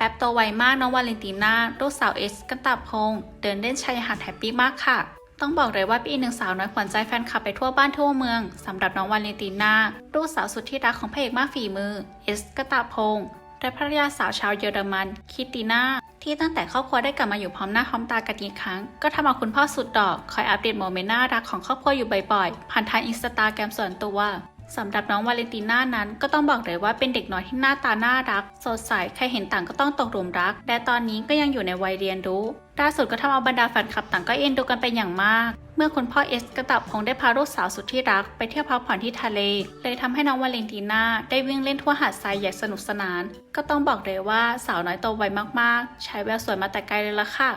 ป๊บๆโตไวมากน้องวาเลนติน่าลูกสาวเอสกันตาพงษ์เดินเล่นชายหาดแฮปปี้มากค่ะ ต้องบอกเลยว่าเป็นอีกหนึ่งสาวน้อยขวัญใจแฟนคลับไปทั่วบ้านทั่วเมืองสำหรับน้องวาเลนติน่าลูกสาวสุดที่รักของพระเอกมากฝีมือเอสกัตาพงษ์และภรรยาสาวชาวเยอรมัน คิตติน่าที่ตั้งแต่ครอบครัวได้กลับมาอยู่พร้อมหน้าพร้อมตากันอีกครั้ง ก็ทำเอาคุณพ่อสุดดอก คอยอัปเดตโมเมนต์น่ารักของครอบครัวอยู่บ่อยๆ ผ่านทางอินสตาแกรมส่วนตัว สำหรับน้องวาเลนติน่านั้นก็ต้องบอกเลยว่าเป็นเด็กน้อยที่หน้าตาน่ารัก สดใสใครเห็นต่างก็ต้องตกหลุมรัก และตอนนี้ก็ยังอยู่ในวัยเรียนรู้ล่าสุดก็ทำเอาบรรดาแฟนคลับต่างก็เอ็นดูกันเป็นอย่างมาก เมื่อคุณพ่อเอสกระตับคงได้พาลูกสาวสุดที่รักไปเที่ยวพักผ่อนที่ทะเล เลยทำให้น้องวาเลนติน่าได้วิ่งเล่นทั่วหาดทรายอย่างสนุกสนาน ก็ต้องบอกเลยว่าสาวน้อยโตไวมากๆ ใช้แววสวยมาแต่ไกลเลยล่ะค่ะ